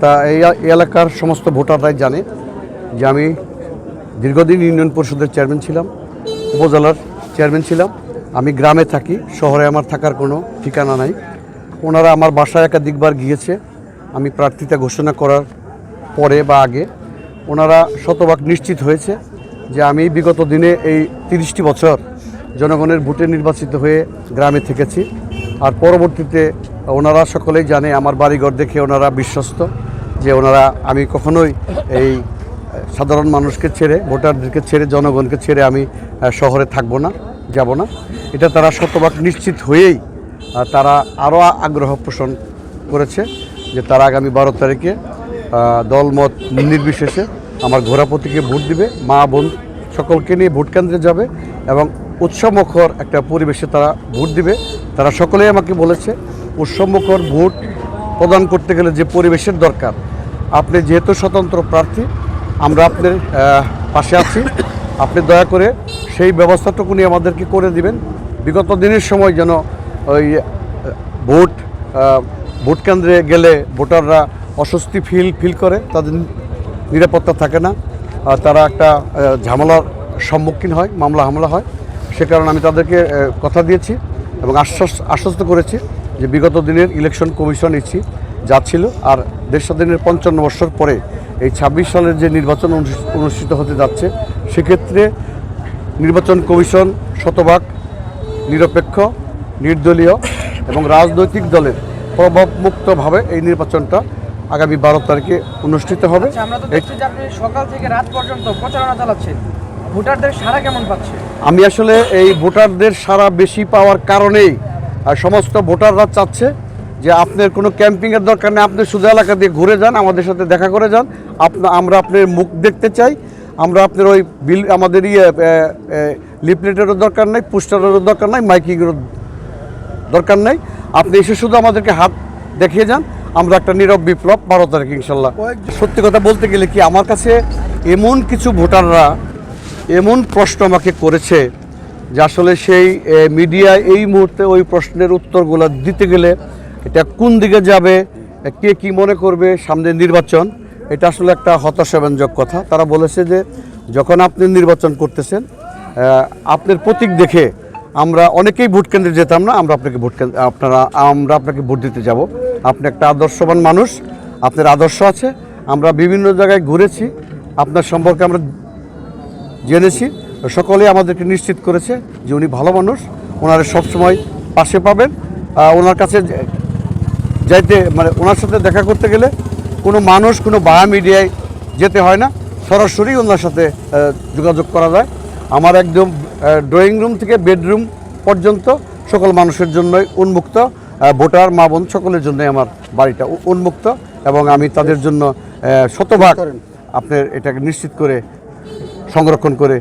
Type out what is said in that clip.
তা এই এলাকার সমস্ত ভোটাররাই জানে যে আমি দীর্ঘদিন ইউনিয়ন পরিষদের চেয়ারম্যান ছিলাম, উপজেলার চেয়ারম্যান ছিলাম। আমি গ্রামে থাকি, শহরে আমার থাকার কোনো ঠিকানা নাই। ওনারা আমার বাসায় একাধিকবার গিয়েছে। আমি প্রার্থিতা ঘোষণা করার পরে বা আগে ওনারা শতভাগ নিশ্চিত হয়েছে যে আমি বিগত দিনে এই তিরিশটি বছর জনগণের ভোটে নির্বাচিত হয়ে গ্রামে থেকেছি। আর পরবর্তীতে ওনারা সকলেই জানে, আমার বাড়িঘর দেখে ওনারা বিশ্বস্ত। যে ওনারা, আমি কখনোই এই সাধারণ মানুষকে ছেড়ে, ভোটারদেরকে ছেড়ে, জনগণকে ছেড়ে আমি শহরে থাকব না, যাব না। এটা তারা শতভাগ নিশ্চিত হয়েই তারা আরও আগ্রহ পোষণ করেছে যে তারা আগামী বারো তারিখে দলমত নির্বিশেষে আমার ঘোরাপতিকে ভোট দিবে। মা, বোন সকলকে নিয়ে ভোট কেন্দ্রে যাবে এবং উৎসবমুখর একটা পরিবেশে তারা ভোট দিবে। তারা সকলেই আমাকে বলেছে উৎসবমুখর ভোট প্রদান করতে গেলে যে পরিবেশের দরকার আপনি যেহেতু স্বতন্ত্র প্রার্থী, আমরা আপনার পাশে আছি। আপনি দয়া করে সেই ব্যবস্থাটুকুনি আমাদেরকে করে দিবেন। বিগত দিনের সময় যেন ওই ভোট ভোট কেন্দ্রে গেলে ভোটাররা অস্বস্তি ফিল ফিল করে, তাদের নিরাপত্তা থাকে না। তারা একটা ঝামেলার সম্মুখীন হয়, মামলা হামলা হয়। সে কারণে আমি তাদেরকে কথা দিয়েছি এবং আশ্বাস আশ্বস্ত করেছি যে বিগত দিনের ইলেকশন কমিশন ইচ্ছি যাচ্ছিল আর দেশ স্বাধীনের পঞ্চান্ন বছর পরে এই ছাব্বিশ সালের যে নির্বাচন অনুষ্ঠিত- হতে যাচ্ছে সেক্ষেত্রে নির্বাচন কমিশন শতভাগ নিরপেক্ষ নির্দলীয় এবং রাজনৈতিক দলের প্রভাবমুক্তভাবে এই নির্বাচনটা আগামী বারো তারিখে অনুষ্ঠিত হবে। আচ্ছা, সকাল থেকে রাত পর্যন্ত প্রচারণা চালাচ্ছেন। ভোটারদের সারা কেমন পাচ্ছে? আমি আসলে এই ভোটারদের সারা বেশি পাওয়ার কারণেই সমস্ত ভোটাররা চাচ্ছে যে আপনার কোনো ক্যাম্পিংয়ের দরকার নেই আপনি শুধু এলাকা দিয়ে ঘুরে যান আমাদের সাথে দেখা করে যান। আপনা আমরা আপনার মুখ দেখতে চাই। আমরা আপনার ওই বিল আমাদের ইয়ে লিফলেটেরও দরকার নেই পোস্টারেরও দরকার নাই মাইকিংয়েরও দরকার নেই। আপনি এসে শুধু আমাদেরকে হাত দেখিয়ে যান। আমরা একটা নীরব বিপ্লব বারো তারিখ ইনশাল্লাহ। সত্যি কথা বলতে গেলে কি আমার কাছে এমন কিছু ভোটাররা এমন প্রশ্ন আমাকে করেছে যে আসলে সেই মিডিয়ায় এই মুহূর্তে ওই প্রশ্নের উত্তরগুলো দিতে গেলে এটা কোন দিকে যাবে, কে কি মনে করবে, সামনে নির্বাচন, এটা আসলে একটা হতাশাব্যঞ্জক কথা। তারা বলেছে যে, যখন আপনি নির্বাচন করতেছেন আপনার প্রতীক দেখে আমরা অনেকেই ভোট কেন্দ্রে যেতাম না, আমরা আপনাকে ভোট কেন্দ্রে, আপনারা, আমরা আপনাকে ভোট দিতে যাব। আপনি একটা আদর্শবান মানুষ, আপনার আদর্শ আছে, আমরা বিভিন্ন জায়গায় ঘুরেছি, আপনার সম্পর্কে আমরা জেনেছি, সকলেই আমাদেরকে নিশ্চিত করেছে যে উনি ভালো মানুষ, ওনারা সবসময় পাশে পাবেন। ওনার কাছে যাইতে মানে ওনার সাথে দেখা করতে গেলে কোনো মানুষ কোনো বায়া মিডিয়ায় যেতে হয় না। সরাসরি ওনার সাথে যোগাযোগ করা যায়। আমার একদম ড্রয়িং রুম থেকে বেডরুম পর্যন্ত সকল মানুষের জন্যই উন্মুক্ত। ভোটার মা বোন সকলের জন্যই আমার বাড়িটা উন্মুক্ত এবং আমি তাদের জন্য শতভাগ আপনার এটাকে নিশ্চিত করে সংরক্ষণ করে